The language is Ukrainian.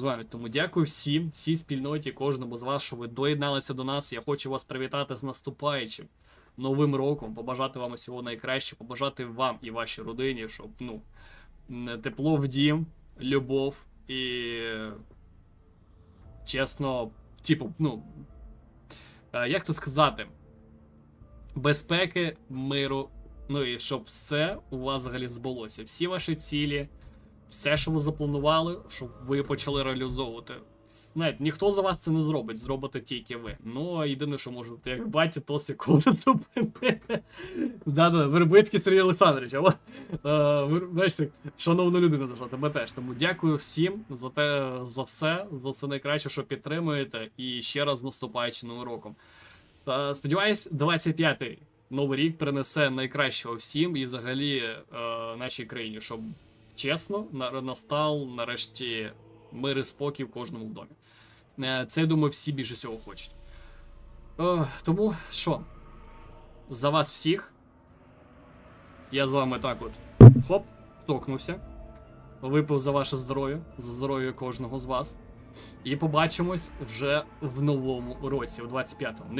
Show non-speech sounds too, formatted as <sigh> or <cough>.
з вами. Тому дякую всім, всій спільноті, кожному з вас, що ви доєдналися до нас. Я хочу вас привітати з наступаючим новим роком, побажати вам усього найкраще, побажати вам і вашій родині, щоб ну тепло в дім, любов і чесно, типу, ну. е, Як то сказати? Безпеки, миру, ну і щоб все у вас взагалі збулося. Всі ваші цілі, все, що ви запланували, щоб ви почали реалізовувати. Знаєте, ніхто за вас це не зробить, зробите тільки ви. Ну, а єдине, що можете, як батя, то секунду <laughs> зупинити. Да-да, Вербицький Сергій Олександрович, або бачите, шановна людина зайшла, тебе теж. Тому дякую всім за те, за все, за все найкраще, що підтримуєте. І ще раз з наступаючим новим роком. Та сподіваюсь, 25-й новий рік принесе найкращого всім і взагалі е, нашій країні, щоб чесно на- настав нарешті мир і спокій в кожному в домі. Е, Це, я думаю, всі більше всього хочуть. Е, тому що, за вас всіх. Я з вами так от хоп, цокнувся. Випив за ваше здоров'я, за здоров'я кожного з вас. І побачимось вже в новому році, у 25-му. Не